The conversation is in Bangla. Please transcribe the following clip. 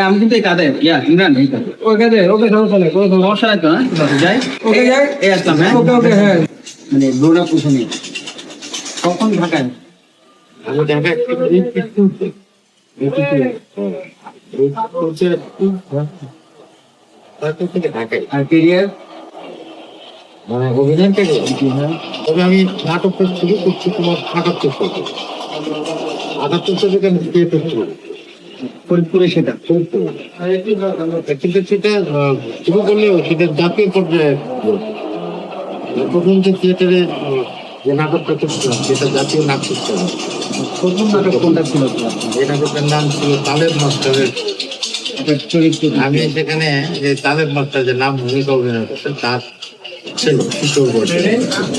আমি কিন্তু কাদের ইয়া ইমরান এই কাদের ওকে সমস্যা নেই কোনো সমস্যা সমস্যা নাই তো হ্যাঁ? যাই। ওকে যাই। এই আসলাম হ্যাঁ? ওকে ওকে হ্যাঁ। মানে দৌড়া পুষে নেই কখন আমি ঢাকায় আর কেরিয়ার মানে তবে আমি নাটকটা শুরু করছি তোমার আটাত্তর থেকে আটাত্তর থেকে আমি বিয়ে করছি ফরিদপুরে সেটা কিন্তু সেটা শুরু করলেও সেটা জাতীয় পর্যায়ে প্রথম যে থিয়েটারে যে নাটকটা করছিলাম সেটা জাতীয় নাটক ছিল। প্রথম নাটক কোনটা ছিল? এই নাম ছিল মাস্টারের। চরিত্র আমি সেখানে যে তালের মাস্টার যে নাম ভূমিকা অভিনয় করছেন তার チェンの非常。